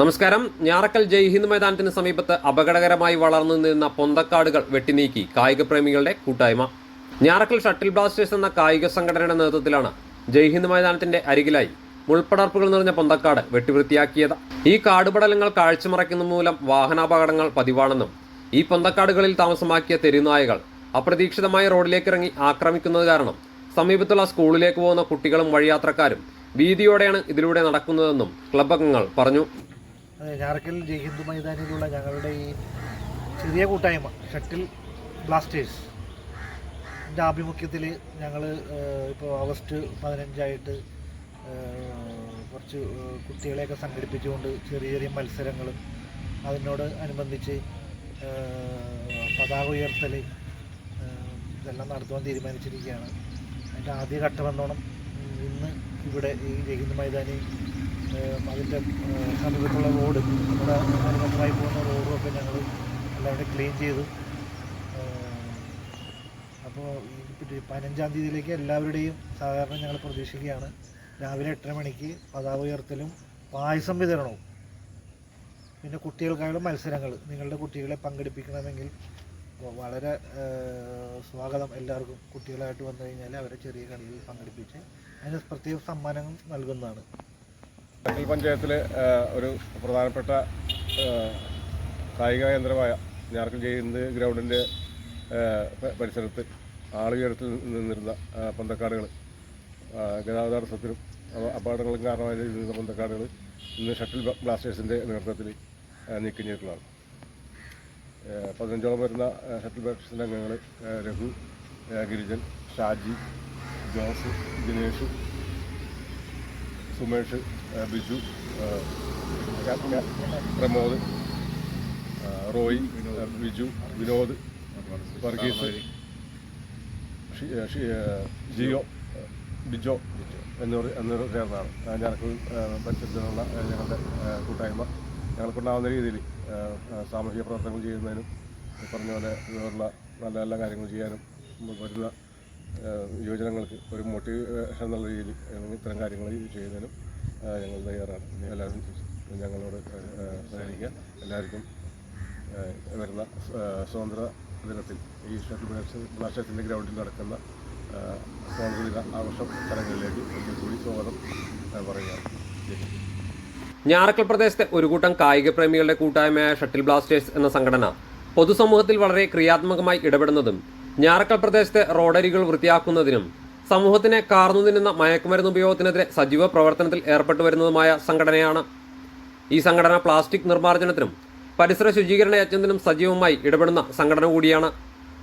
നമസ്കാരം. ഞാറക്കൽ ജയ് ഹിന്ദ് മൈതാനത്തിന് സമീപത്ത് അപകടകരമായി വളർന്നു നിന്ന പൊന്തക്കാടുകൾ വെട്ടിനീക്കി കായിക പ്രേമികളുടെ കൂട്ടായ്മ. ഞാറക്കൽ ഷട്ടിൽ ബ്ലാസ്റ്റേഴ്സ് എന്ന കായിക സംഘടനയുടെ നേതൃത്വത്തിലാണ് ജയ് ഹിന്ദ് മൈതാനത്തിന്റെ അരികിലായി മുൾപ്പടർപ്പുകൾ നിറഞ്ഞ പൊന്തക്കാട് വെട്ടിവൃത്തിയാക്കിയത്. ഈ കാടുപടലങ്ങൾ കാഴ്ചമറയ്ക്കുന്ന മൂലം വാഹനാപകടങ്ങൾ പതിവാണെന്നും ഈ പൊന്തക്കാടുകളിൽ താമസമാക്കിയ തെരുനായകൾ അപ്രതീക്ഷിതമായ റോഡിലേക്ക് ഇറങ്ങി ആക്രമിക്കുന്നത് കാരണം സമീപത്തുള്ള സ്കൂളിലേക്ക് പോകുന്ന കുട്ടികളും വഴിയാത്രക്കാരും ഭീതിയോടെയാണ് ഇതിലൂടെ നടക്കുന്നതെന്നും ക്ലബ് അംഗങ്ങൾ പറഞ്ഞു. ഞാറക്കൽ ജയ് ഹിന്ദു മൈതാനിയിലുള്ള ഞങ്ങളുടെ ഈ ചെറിയ കൂട്ടായ്മ ഷട്ടിൽ ബ്ലാസ്റ്റേഴ്സ്. എന്റെ ആഭിമുഖ്യത്തിൽ ഞങ്ങൾ ഇപ്പോൾ ഓഗസ്റ്റ് പതിനഞ്ചായിട്ട് കുറച്ച് കുട്ടികളെയൊക്കെ സംഘടിപ്പിച്ചുകൊണ്ട് ചെറിയ ചെറിയ മത്സരങ്ങളും അതിനോട് അനുബന്ധിച്ച് പതാക ഉയർത്തൽ ഇതെല്ലാം നടത്തുവാൻ തീരുമാനിച്ചിരിക്കുകയാണ്. അതിന്റെ ആദ്യ ഘട്ടമെന്നോണം ഇന്ന് ഇവിടെ ഈ ജയ്ഹിന്ദ് മൈതാനി അതിന്റെ സമീപത്തുള്ള റോഡ് നമ്മുടെ അനുബന്ധമായി പോകുന്ന റോഡുമൊക്കെ ഞങ്ങൾ എല്ലാവരും ക്ലീൻ ചെയ്തു. അപ്പോൾ പതിനഞ്ചാം തീയതിയിലേക്ക് എല്ലാവരുടെയും സഹകരണം ഞങ്ങൾ പ്രതീക്ഷിക്കുകയാണ്. രാവിലെ എട്ടര മണിക്ക് പതാക ഉയർത്തലും പായസം വിതരണവും. പിന്നെ കുട്ടികൾക്കായുള്ള മത്സരങ്ങൾ നിങ്ങളുടെ കുട്ടികളെ പങ്കെടുപ്പിക്കണമെങ്കിൽ വളരെ സ്വാഗതം എല്ലാവർക്കും കുട്ടികളായിട്ട് വന്നു കഴിഞ്ഞാൽ അവരെ ചെറിയ കളിയിൽ പങ്കെടുപ്പിച്ച് അതിന് പ്രത്യേക സമ്മാനങ്ങൾ നൽകുന്നതാണ്. ഷട്ടിൽ പഞ്ചായത്തിലെ ഒരു പ്രധാനപ്പെട്ട കായിക കേന്ദ്രമായ ഞാർക്കൽ ജയിന്ത് ഗ്രൗണ്ടിന്റെ പരിസരത്ത് ആളുയരത്തിൽ നിന്നിരുന്ന പന്തക്കാടുകൾ ഗതാഗത തടസ്സത്തിലും അപകടങ്ങളും കാരണമായി നിന്നിരുന്ന പന്തക്കാടുകൾ ഇന്ന് ഷട്ടിൽ ബ്ലാ- ബ്ലാസ്റ്റേഴ്സിന്റെ നേതൃത്വത്തിൽ നീക്കം ചെയ്തിട്ടുള്ളതാണ് പതിനഞ്ചോളം വരുന്ന ഷട്ടിൽ ബ്ലാസ്റ്റേഴ്സിന്റെ അംഗങ്ങൾ രഘു ഗിരിജൻ ഷാജി ജോസ് ദിനേഷ് സുമേഷ് ബിജു പ്രമോദ് റോയി ബിജു വിനോദ് വർഗീസ് ജിയോ ബിജോ എന്നിവർ എന്നിവർ ചേർന്നാണ്. ഞങ്ങൾക്ക് ആ, പരിസരത്തിനുള്ള ഞങ്ങളുടെ കൂട്ടായ്മ ഞങ്ങൾക്കുണ്ടാകുന്ന രീതിയിൽ സാമൂഹിക പ്രവർത്തനങ്ങൾ ചെയ്യുന്നതിനും പറഞ്ഞ പോലെ ഇതുപോലുള്ള നല്ല നല്ല കാര്യങ്ങൾ ചെയ്യാനും വരുന്ന യുവജനങ്ങൾക്ക് ഒരു മോട്ടിവേഷൻ എന്നുള്ള രീതിയിൽ ഇത്തരം കാര്യങ്ങൾ ചെയ്യുന്നതിനും ഞങ്ങൾ തയ്യാറാണ്. എല്ലാവരും ഞങ്ങളോട് സഹകരിക്കുക. എല്ലാവർക്കും വരുന്ന സ്വാതന്ത്ര്യ ദിനത്തിൽ ഈ ബ്ലാസ്റ്റേഴ്സിന്റെ ഗ്രൗണ്ടിൽ നടക്കുന്ന സ്വാതന്ത്ര്യ ദിന ആഘോഷ ചടങ്ങുകളിലേക്ക് ഒരിക്കൽ കൂടി സ്വാഗതം പറയുകയാണ്. ഞാറക്കൽ പ്രദേശത്തെ ഒരു കൂട്ടം കായിക പ്രേമികളുടെ കൂട്ടായ്മയായ ഷട്ടിൽ ബ്ലാസ്റ്റേഴ്സ് എന്ന സംഘടന പൊതുസമൂഹത്തിൽ വളരെ ക്രിയാത്മകമായി ഇടപെടുന്നതും ഞാറക്കൽ പ്രദേശത്തെ റോഡരികൾ വൃത്തിയാക്കുന്നതിനും സമൂഹത്തിനെ കാർന്നു നിന്ന മയക്കുമരുന്ന് ഉപയോഗത്തിനെതിരെ സജീവ പ്രവർത്തനത്തിൽ ഏർപ്പെട്ടു വരുന്നതുമായ സംഘടനയാണ്. ഈ സംഘടന പ്ലാസ്റ്റിക് നിർമ്മാർജനത്തിനും പരിസര ശുചീകരണ യജ്ഞത്തിനും സജീവമായി ഇടപെടുന്ന സംഘടന കൂടിയാണ്.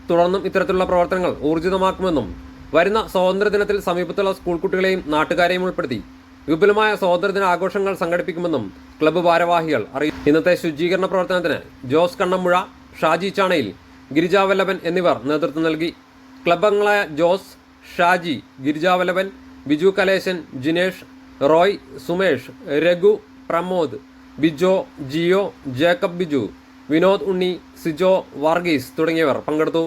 തുടർന്നും ഇത്തരത്തിലുള്ള പ്രവർത്തനങ്ങൾ ഊർജിതമാക്കുമെന്നും വരുന്ന സ്വാതന്ത്ര്യദിനത്തിൽ സമീപത്തുള്ള സ്കൂൾ കുട്ടികളെയും നാട്ടുകാരെയും ഉൾപ്പെടുത്തി വിപുലമായ സ്വാതന്ത്ര്യദിന ആഘോഷങ്ങൾ സംഘടിപ്പിക്കുമെന്നും ക്ലബ്ബ് ഭാരവാഹികൾ അറിയിച്ചു. ഇന്നത്തെ ശുചീകരണ പ്രവർത്തനത്തിന് ജോസ് കണ്ണമ്പുഴ ഷാജി ചാണയിൽ ഗിരിജാവല്ലഭൻ എന്നിവർ നേതൃത്വം നൽകി. ക്ലബ്ബ് ജോസ് ഷാജി ഗിരിജാവല്ലഭൻ ബിജു കലേശൻ ജിനേഷ് റോയ് സുമേഷ് രഘു പ്രമോദ് ബിജോ ജിയോ ജേക്കബ് ബിജു വിനോദ് ഉണ്ണി സിജോ വർഗീസ് തുടങ്ങിയവർ പങ്കെടുത്തു.